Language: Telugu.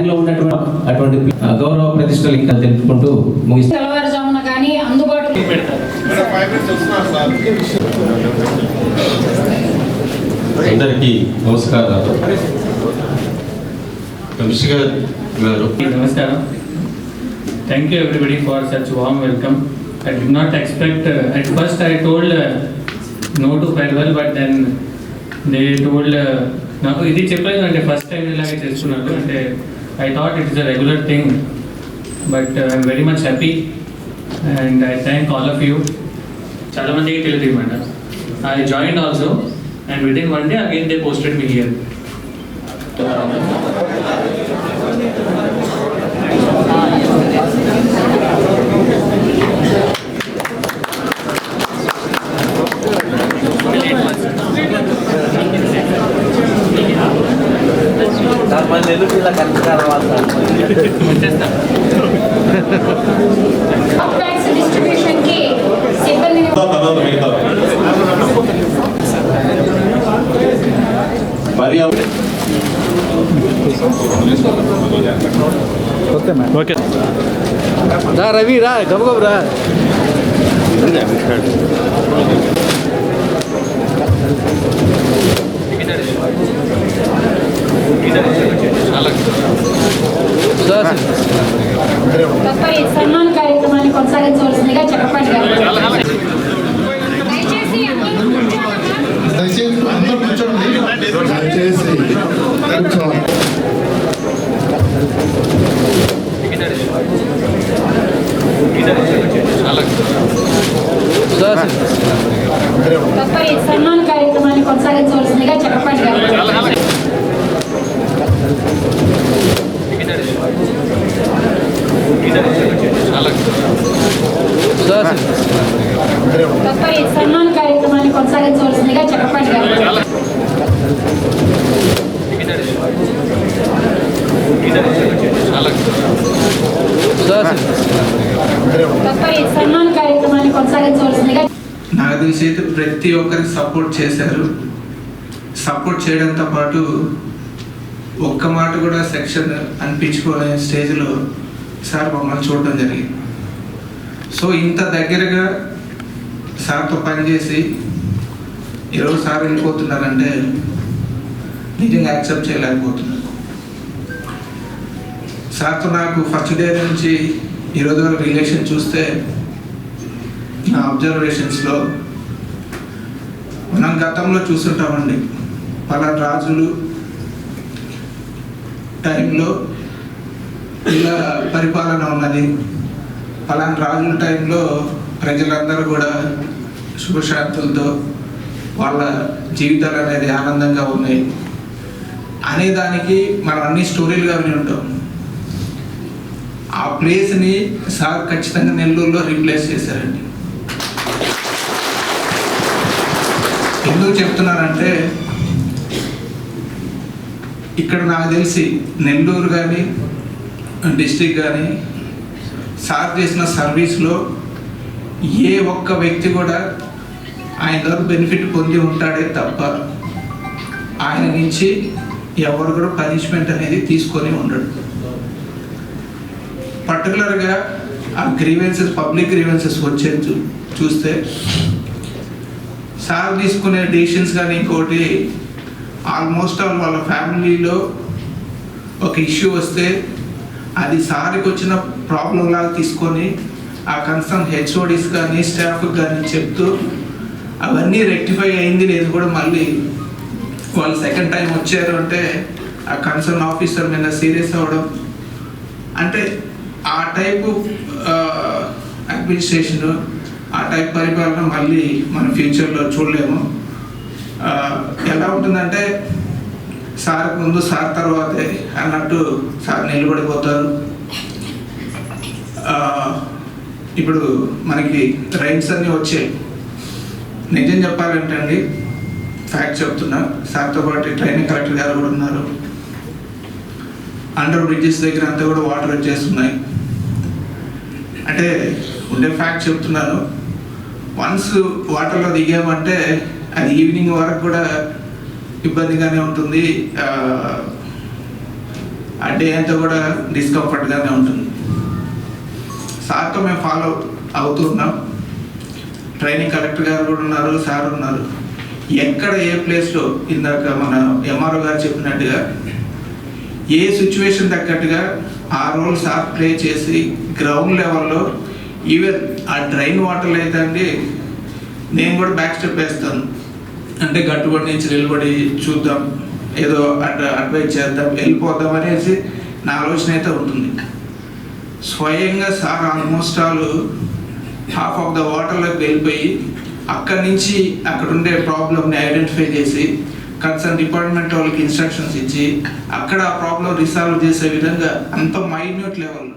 బ్యాంక్ ఉన్నటువంటి గౌరవ ప్రతిష్టలు ఇంకా తెలుపుకుంటూ ముగిస్తాను అందరికి నమస్కారం. నమస్కారం thank you everybody for such warm welcome I did not expect at first I told no to farewell but then they told నాకు ఇది చెప్పలేదు అంటే ఫస్ట్ టైం ఇలాగే చేస్తున్నారు అంటే I thought it is a regular thing but I'm very much happy and I thank all of you చాలా మందికి తెలియదు ఇవ్వండి I join also and with in one day again they posted me here Tax డిస్ట్రిబ్యూషన్కి సిబ్బందిని రా రవి రా గబగబ రా. తదుపరి సన్మాన కార్యక్రమాన్ని కొనసాగించవలసిందిగా చెప్పండి దయచేసి సన్మాన కార్యక్రమాన్ని కొనసాగించవలసిందిగా చెప్పండి సన్మాన కార్యక్రమాన్ని కొనసాగించవలసిందిగా చెప్పండి సన్మాన కార్యక్రమాన్ని కొనసాగించవలసిందిగా నాకు తెలిసి ప్రతి ఒక్కరికి సపోర్ట్ చేశారు. సపోర్ట్ చేయడంతో పాటు ఒక్క మాట కూడా సెక్షన్ అనిపించుకునే స్టేజ్లో సార్ మమ్మల్ని చూడడం జరిగింది. సో ఇంత దగ్గరగా సార్తో పనిచేసి ఈరోజు సార్ వెళ్ళిపోతున్నారంటే నిజంగా యాక్సెప్ట్ చేయలేకపోతున్నారు సార్తో నాకు ఫస్ట్ డే నుంచి ఈరోజు వరకు రిలేషన్ చూస్తే నా అబ్జర్వేషన్స్లో మనం గతంలో చూస్తుంటామండి పలా రాజులు టైంలో ఇలా పరిపాలన ఉన్నది. పలానా రాజుల టైంలో ప్రజలందరూ కూడా సుఖశాంతులతో వాళ్ళ జీవితాలు అనేది ఆనందంగా ఉన్నాయి. అనే దానికి మనం అన్ని స్టోరీలుగా విని ఉంటాం. ఆ ప్లేస్ని సార్ ఖచ్చితంగా నెల్లూరులో రీప్లేస్ చేశారండి. ఎందుకు చెప్తున్నానంటే ఇక్కడ నాకు తెలిసి నెల్లూరు కానీ డిస్టిక్ కానీ సార్ చేసిన సర్వీస్లో ఏ ఒక్క వ్యక్తి కూడా ఆయన ద్వారా బెనిఫిట్ పొంది ఉంటాడే తప్ప ఆయన నుంచి ఎవరు కూడా పనిష్మెంట్ అనేది తీసుకొని ఉండడు. పర్టికులర్గా ఆ గ్రీవెన్సెస్ పబ్లిక్ గ్రీవెన్సెస్ వచ్చేది చూ- చూస్తే సార్ తీసుకునే డెసిషన్స్ కానీ ఇంకోటి ఆల్మోస్ట్ ఆల్ వాళ్ళ ఫ్యామిలీలో ఒక ఇష్యూ వస్తే అది సార్కి వచ్చిన ప్రాబ్లం లాగా తీసుకొని ఆ కన్సర్న్ హెచ్ఓడిస్ కానీ స్టాఫ్ కానీ చెప్తూ అవన్నీ రెక్టిఫై అయింది. లేదు కూడా మళ్ళీ వాళ్ళు సెకండ్ టైం వచ్చారు అంటే ఆ కన్సర్న్ ఆఫీసర్ మీద సీరియస్ అవ్వడం. అంటే ఆ టైపు అడ్మినిస్ట్రేషన్ ఆ టైప్ పరిపాలన మళ్ళీ మన ఫ్యూచర్లో చూడలేము. ఎలా ఉంటుందంటే సార్ ముందు సార్ తర్వాతే అన్నట్టు సార్ నిలబడిపోతారు. ఇప్పుడు మనకి రైట్స్ అన్నీ వచ్చాయి. నిజం చెప్పాలంటే అండి ఫ్యాక్ట్ చెప్తున్నా సార్తో పాటు ట్రైనింగ్ కలెక్టర్ గారు కూడా ఉన్నారు. అండర్ బ్రిడ్జెస్ దగ్గర అంతా కూడా వాటర్ వచ్చేస్తున్నాయి. అంటే ఉండే ఫ్యాక్ట్ చెప్తున్నాను. వన్స్ వాటర్లో దిగామంటే అది ఈవినింగ్ వరకు కూడా ఇబ్బందిగానే ఉంటుంది. ఆ, డే అంతా కూడా డిస్కంఫర్ట్గానే ఉంటుంది. సార్తో మేము ఫాలో అవుతున్నాం. ట్రైనింగ్ కలెక్టర్ గారు కూడా ఉన్నారు సార్ ఉన్నారు. ఎక్కడ ఏ ప్లేస్లో ఇందాక మన ఎంఆర్ఓ గారు చెప్పినట్టుగా ఏ సిచ్యువేషన్ తగ్గట్టుగా ఆ రోల్ సార్ ప్లే చేసి గ్రౌండ్ లెవెల్లో ఈవెన్ ఆ డ్రైన్ వాటర్లు అయితే అండి నేను కూడా బ్యాక్ స్టెప్ వేస్తాను. అంటే గట్టుబడి నుంచి నిలబడి చూద్దాం ఏదో అడ్ అడ్వైజ్ చేద్దాం వెళ్ళిపోద్దాం అనేసి నా ఆలోచన అయితే ఉంటుంది. స్వయంగా sir almost all half of the వాటర్లోకి వెళ్ళిపోయి అక్కడి నుంచి అక్కడ ఉండే ప్రాబ్లమ్ని ఐడెంటిఫై చేసి కన్సర్న్ డిపార్ట్మెంట్ వాళ్ళకి ఇన్స్ట్రక్షన్స్ ఇచ్చి అక్కడ ఆ ప్రాబ్లం రిసాల్వ్ చేసే విధంగా అంత మైన్యూట్ లెవెల్లో